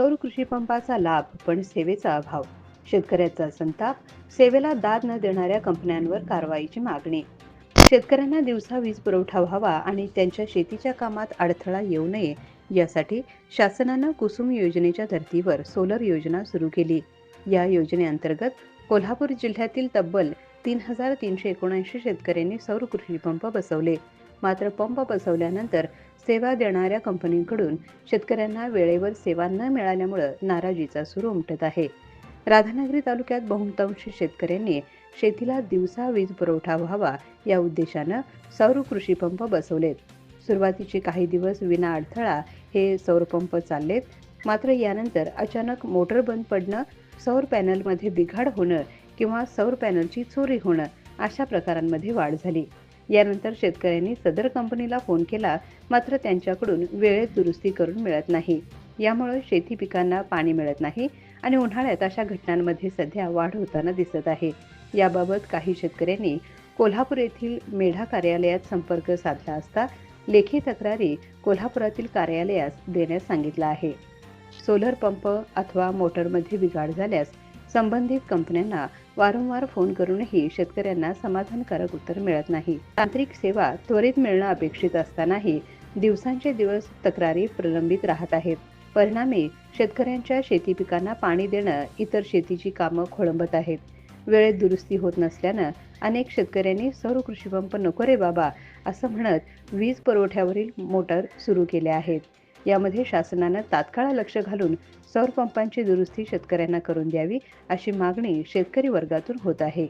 सौर कृषी पंपाचा लाभ पण सेवेचा अभाव. शेतकऱ्याचा संताप सेवेला दाद न देणाऱ्या कंपन्यांवर कारवाईची मागणी. शेतकऱ्यांना दिवसा वीज पुरवठा व्हावा आणि त्यांच्या शेतीच्या कामात अडथळा येऊ नये यासाठी शासनानं कुसुम योजनेच्या धर्तीवर सोलर योजना सुरू केली. या योजनेअंतर्गत कोल्हापूर जिल्ह्यातील तब्बल तीन हजार तीनशे एकोणऐंशी शेतकऱ्यांनी सौर कृषी पंप बसवले. मात्र पंप बसवल्यानंतर सेवा देणाऱ्या कंपनीकडून शेतकऱ्यांना वेळेवर सेवा न मिळाल्यामुळं नाराजीचा सूर उमटत आहे. राधानगरी तालुक्यात बहुतांश शेतकऱ्यांनी शेतीला दिवसा वीज पुरवठा व्हावा या उद्देशानं सौर कृषी पंप बसवलेत. सुरुवातीचे काही दिवस विना अडथळा हे सौरपंप चाललेत. मात्र यानंतर अचानक मोटर बंद पडणं सौर पॅनलमध्ये बिघाड होणं किंवा सौर पॅनलची चोरी होणं अशा प्रकारांमध्ये वाढ झाली. यानंतर शेतकऱ्यांनी सदर कंपनीला फोन केला मात्र त्यांच्याकडून वेळेत दुरुस्ती करून मिळत नाही. यामुळे शेती पिकांना पाणी मिळत नाही आणि उन्हाळ्यात अशा घटनांमध्ये सध्या वाढ होताना दिसत आहे. याबाबत काही शेतकऱ्यांनी कोल्हापूर येथील मेढा कार्यालयात संपर्क साधला असता लेखी तक्रारी कोल्हापुरातील कार्यालयास देण्यास सांगितलं आहे. सोलर पंप अथवा मोटरमध्ये बिघाड झाल्यास संबंधित कंपन्यांना वारंवार फोन करूनही शेतकऱ्यांना समाधानकारक उत्तर मिळत नाही. तांत्रिक सेवा त्वरित मिळणं अपेक्षित असतानाही दिवसांचे दिवस तक्रारी प्रलंबित राहत आहेत. परिणामी शेतकऱ्यांच्या शेती पिकांना पाणी देणं इतर शेतीची कामं खोळंबत आहेत. वेळेत दुरुस्ती होत नसल्यानं अनेक शेतकऱ्यांनी सौर कृषी पंप नको रे बाबा असं म्हणत वीज पुरवठ्यावरील मोटर सुरू केल्या आहेत. यामध्ये शासनानं तात्काळ लक्ष घालून सौर पंपांची दुरुस्ती शेतकऱ्यांना करून द्यावी अशी मागणी शेतकरी वर्गातून होत आहे.